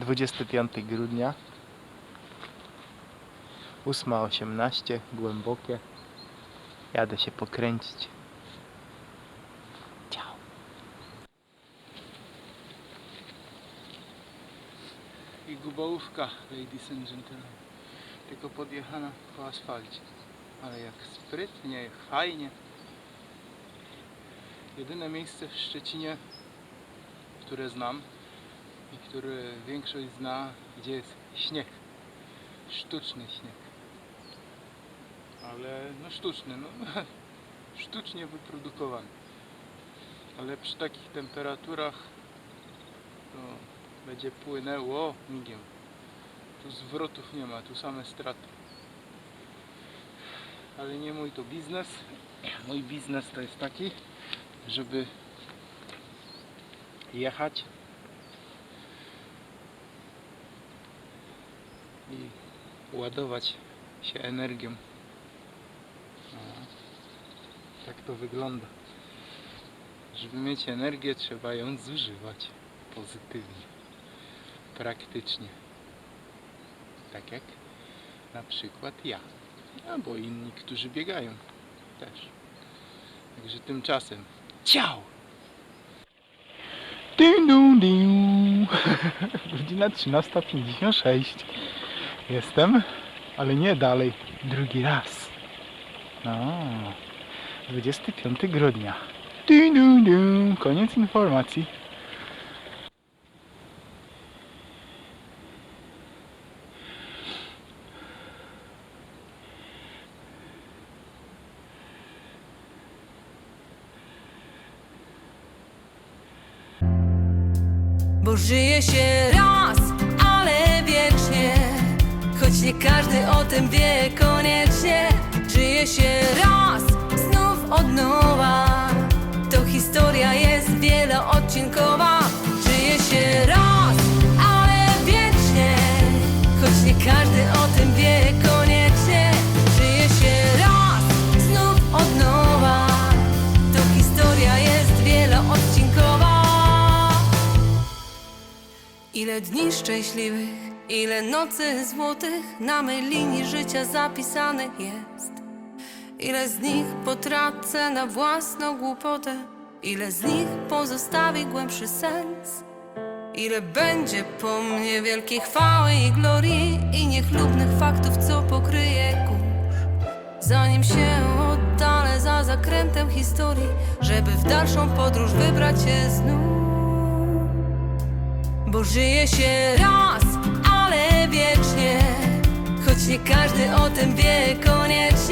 25 grudnia. 8.18 głębokie. Jadę się pokręcić. Ciao. I gubołówka ladies and gentlemen. Tylko podjechana po asfalcie. Ale jak sprytnie, jak fajnie. Jedyne miejsce w Szczecinie które znam i które większość zna, gdzie jest śnieg. Sztuczny śnieg. Ale no sztuczny, no sztucznie wyprodukowany. Ale przy takich temperaturach to będzie płynęło migiem. Tu zwrotów nie ma, tu same straty. Ale nie mój to biznes. Mój biznes to jest taki, żeby jechać ładować się energią. No, tak to wygląda. Żeby mieć energię, trzeba ją zużywać pozytywnie, praktycznie. Tak jak na przykład ja, albo inni, którzy biegają też. Także tymczasem ciao! Ding, dong, ding. Godzina 13.56. Jestem, ale nie dalej. Drugi raz. No. 25 grudnia. Ding, dong, ding. Koniec informacji. Bo żyje się Choć nie każdy o tym wie koniecznie Żyje się raz, znów od nowa. To historia jest wieloodcinkowa. Żyje się raz, ale wiecznie. Choć nie każdy o tym wie koniecznie Żyje się raz, znów od nowa. To historia jest wieloodcinkowa. Ile dni szczęśliwych, ile nocy złotych na mej linii życia zapisanych jest. Ile z nich potracę na własną głupotę, ile z nich pozostawi głębszy sens. Ile będzie po mnie wielkiej chwały i glorii i niechlubnych faktów, co pokryje kurz. Zanim się oddalę za zakrętem historii, żeby w dalszą podróż wybrać się znów. Bo żyje się raz, wiecznie Choć nie każdy o tym wie koniecznie